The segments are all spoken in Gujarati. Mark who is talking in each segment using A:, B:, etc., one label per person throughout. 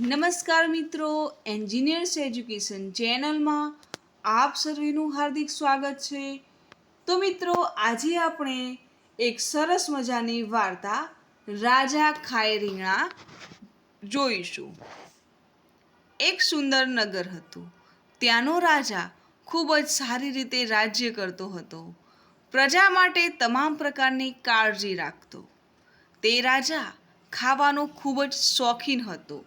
A: નમસ્કાર મિત્રો એન્જિનિયર્સ એજ્યુકેશન ચેનલમાં આપ સર્વેનું હાર્દિક સ્વાગત છે. તો મિત્રો, આજે આપણે એક સરસ મજાની વાર્તા રાજા ખાય રીંગણા જોઈશું. એક સુંદર નગર હતું. ત્યાંનો રાજા ખૂબ જ સારી રીતે રાજ્ય કરતો હતો. પ્રજા માટે તમામ પ્રકારની કાળજી રાખતો. તે રાજા ખાવાનો ખૂબ જ શોખીન હતો.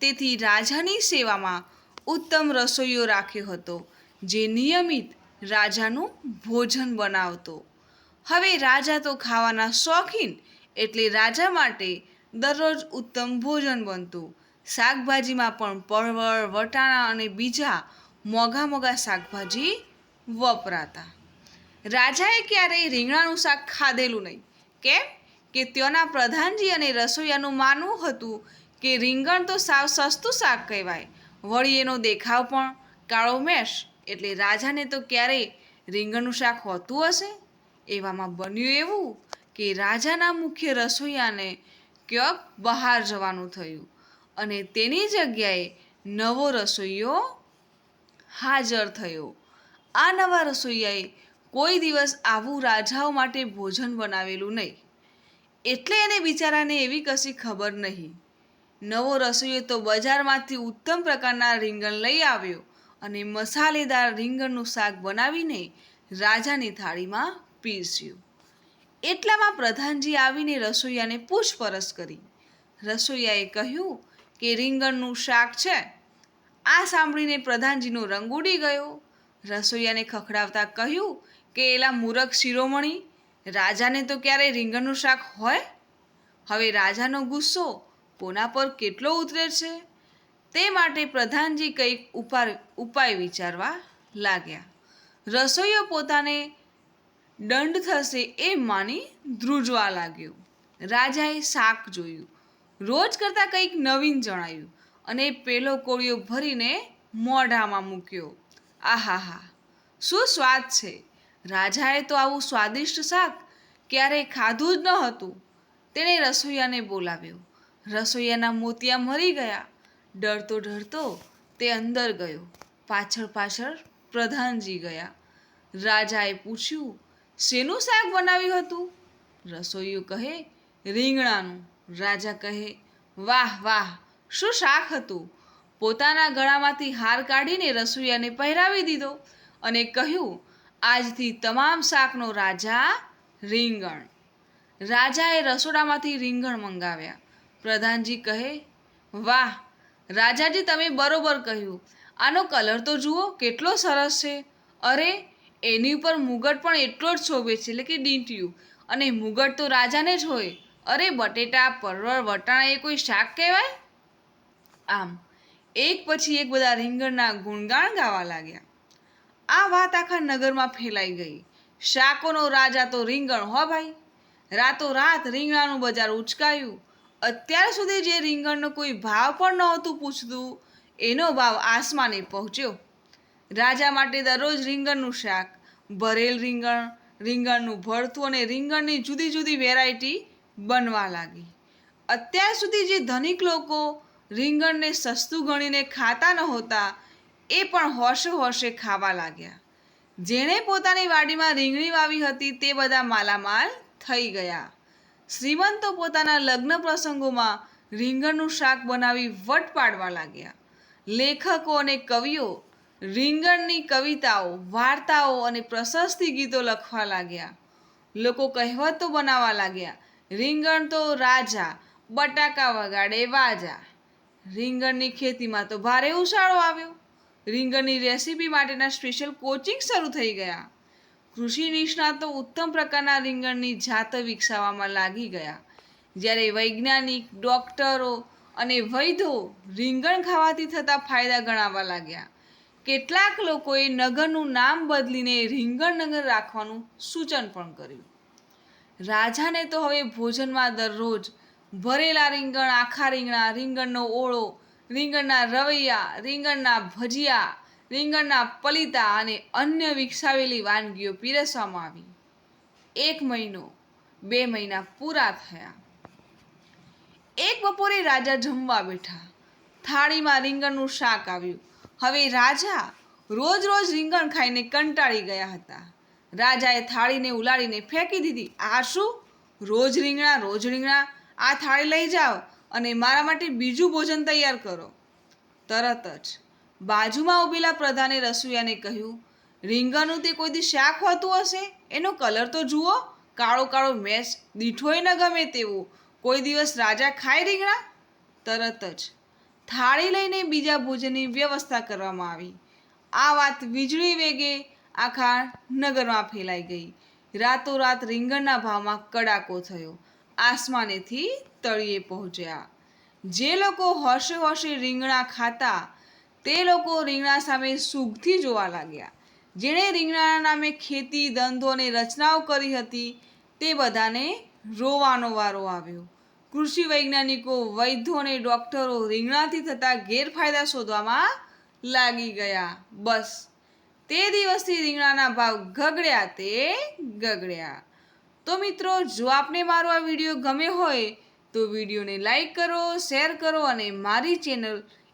A: તેથી રાજાની સેવામાં ઉત્તમ રસોઈયો રાખ્યો હતો, જે નિયમિત રાજાનું ભોજન બનાવતો. હવે રાજા તો ખાવાના શોખીન એટલે રાજા માટે દરરોજ ઉત્તમ ભોજન બનતું. શાકભાજીમાં પણ પરવળ, વટાણા અને બીજા મોંઘા મોંઘા શાકભાજી વપરાતા. રાજાએ ક્યારેય રીંગણાનું શાક ખાધેલું નહીં. કેમ? કે ત્યાંના પ્રધાનજી અને રસોઈયાનું માનવું હતું કે રીંગણ તો સાવ સસ્તું શાક કહેવાય. વળી એનો દેખાવ પણ કાળો મેશ, એટલે રાજાને તો ક્યારેય રીંગણનું શાક હોતું હશે? એવામાં બન્યું એવું કે રાજાના મુખ્ય રસોઈયાને ક્યાંક બહાર જવાનું થયું અને તેની જગ્યાએ નવો રસોઈયો હાજર થયો. આ નવા રસોઈયાએ કોઈ દિવસ આવું રાજાઓ માટે ભોજન બનાવેલું નહીં. એટલે એને બિચારાને એવી કશી ખબર નહીં. નવો રસોઈયો તો બજારમાંથી ઉત્તમ પ્રકારના રીંગણ લઈ આવ્યો અને મસાલેદાર રીંગણનું શાક બનાવીને રાજાની થાળીમાં પીરસ્યું. એટલામાં પ્રધાનજી આવીને રસોઈયાને પૂછપરછ કરી. રસોઈયાએ કહ્યું કે રીંગણનું શાક છે. આ સાંભળીને પ્રધાનજીનો રંગ ઉડી ગયો. રસોઈયાને ખખડાવતા કહ્યું કે એલા મૂરખ શિરોમણી, રાજાને તો ક્યારેય રીંગણનું શાક હોય? હવે રાજાનો ગુસ્સો કોના પર કેટલો ઉતરે છે? તે માટે પ્રધાનજી કંઈક ઉપાય વિચારવા લાગ્યા. રસોઈયો પોતાને દંડ થશે એ માની ધ્રુજવા લાગ્યો. રાજાએ શાક જોયું. રોજ કરતાં કંઈક નવીન જણાયું અને પેલો કોળિયો ભરીને મોઢામાં મૂક્યો. આહાહા, શું સ્વાદ છે? રાજાએ તો આવું સ્વાદિષ્ટ શાક ક્યારેય ખાધું જ ન હતું. તેણે રસોઈયાને બોલાવ્યો. રસોઈયાના મોતિયા મરી ગયા. ડરતો ડરતો તે અંદર ગયો. પાછળ પાછળ પ્રધાનજી ગયા. રાજાએ પૂછ્યું, શેનું શાક બનાવ્યું હતું? રસોઈયો કહે, રીંગણાનું. રાજા કહે, વાહ વાહ, શું શાક હતું? પોતાના ગળામાંથી હાર કાઢીને રસોઈયાને પહેરાવી દીધો અને કહ્યું, આજથી તમામ શાકનો રાજા રીંગણ. રાજાએ રસોડામાંથી રીંગણ મંગાવ્યા. પ્રધાનજી કહે, વાહ, રાજાજી તમે બરોબર કહ્યું. આનો કલર તો જુઓ, કેટલો સરસ છે. અરે, એની ઉપર મુગટ પણ એટલો જ શોભે છે, એટલે કે ડીંટિયું. અને મુગટ તો રાજાને જ હોય. અરે, બટેટા, પરવળ, વટાણા એ કોઈ શાક કહેવાય? આમ, એક પછી એક બધા રીંગણના ગુણગાણ ગાવા લાગ્યા. આ વાત આખા નગરમાં ફેલાઈ ગઈ. શાકોનો રાજા તો રીંગણ, હો ભાઈ. રાતોરાત રીંગણાનું બજાર ઉચકાયું. અત્યાર સુધી જે રીંગણનો કોઈ ભાવ પણ નહોતું પૂછતું, એનો ભાવ આસમાને પહોંચ્યો. રાજા માટે દરરોજ રીંગણનું શાક, ભરેલ રીંગણ, રીંગણનું ભરથું અને રીંગણની જુદી જુદી વેરાયટી બનવા લાગી. અત્યાર સુધી જે ધનિક લોકો રીંગણને સસ્તું ગણીને ખાતા નહોતા, એ પણ હોશે હોશે ખાવા લાગ્યા. જેણે પોતાની વાડીમાં રીંગણી વાવી હતી તે બધા માલામાલ થઈ ગયા. શ્રીમંતો પોતાના લગ્ન પ્રસંગોમાં રીંગણનું શાક બનાવી વટ પાડવા લાગ્યા. લેખકો અને કવિઓ રીંગણની કવિતાઓ, વાર્તાઓ અને પ્રશસ્તિ ગીતો લખવા લાગ્યા. લોકો કહેવતો બનાવવા લાગ્યા, રીંગણ તો રાજા, બટાકા વગાડે વાજા. રીંગણની ખેતીમાં તો ભારે ઉછાળો આવ્યો. રીંગણની રેસીપી માટેના સ્પેશિયલ કોચિંગ શરૂ થઈ ગયા. કૃષિ નિષ્ણાતો ઉત્તમ પ્રકારના રીંગણની જાત વિકસાવવામાં લાગી ગયા. જ્યારે વૈજ્ઞાનિક, ડૉક્ટરો અને વૈદ્યો રીંગણ ખાવાથી થતા ફાયદા ગણાવવા લાગ્યા. કેટલાક લોકોએ નગરનું નામ બદલીને રીંગણનગર રાખવાનું સૂચન પણ કર્યું. રાજાને તો હવે ભોજનમાં દરરોજ ભરેલા રીંગણ, આખા રીંગણા, રીંગણનો ઓળો, રીંગણના રવૈયા, રીંગણના ભજીયા રીંગણના પલિતા અને અન્ય વિકસાવેલી વાનગીઓ પીરસવામાં આવી. એક મહિનો, બે મહિના પૂરા થયા. એક બપોરે રાજા જમવા બેઠા. થાળીમાં રીંગણનું શાક આવ્યું. હવે રાજા રોજ રોજ રીંગણ ખાઈને કંટાળી ગયા હતા. રાજાએ થાળીને ઉલાડીને ફેંકી દીધી. આ શું? રોજ રીંગણા રોજ રીંગણા? આ થાળી લઈ જાઓ અને મારા માટે બીજું ભોજન તૈયાર કરો. તરત જ બાજુમાં ઊભેલા પ્રધાને રસોઈયાને કહ્યું, રીંગણનું તે કોઈ દી શાક હોતું હશે? એનો કલર તો જુઓ. કાળો કાળો મેસ દીઠોય ન ગમે તેવો. કોઈ દિવસ રાજા ખાય રીંગણા? તરત જ થાળી લઈને બીજા ભોજનની વ્યવસ્થા કરવામાં આવી. આ વાત વીજળી વેગે આખા નગરમાં ફેલાઈ ગઈ. રાતોરાત રીંગણના ભાવમાં કડાકો થયો. આસમાનેથી તળિયે પહોંચ્યા. જે લોકો હોશે હોશે રીંગણા ખાતા તે લોકો રીંગણા સામે સુખથી જોવા લાગ્યા. જેણે રીંગણાના નામે ખેતી, ધંધો અને રચનાઓ કરી હતી, તે બધાને રોવાનો વારો આવ્યો. કૃષિ વૈજ્ઞાનિકો, વૈદ્યો અને ડોક્ટરો રીંગણાથી થતા ગેરફાયદા શોધવામાં લાગી ગયા. બસ. તે દિવસથી રીંગણાના ભાવ ગગડ્યા તે ગગડ્યા. તો મિત્રો, જો આપને મારો આ વીડિયો ગમે હોય, તો વિડીયોને લાઈક કરો, શેર કરો અને મારી ચેનલ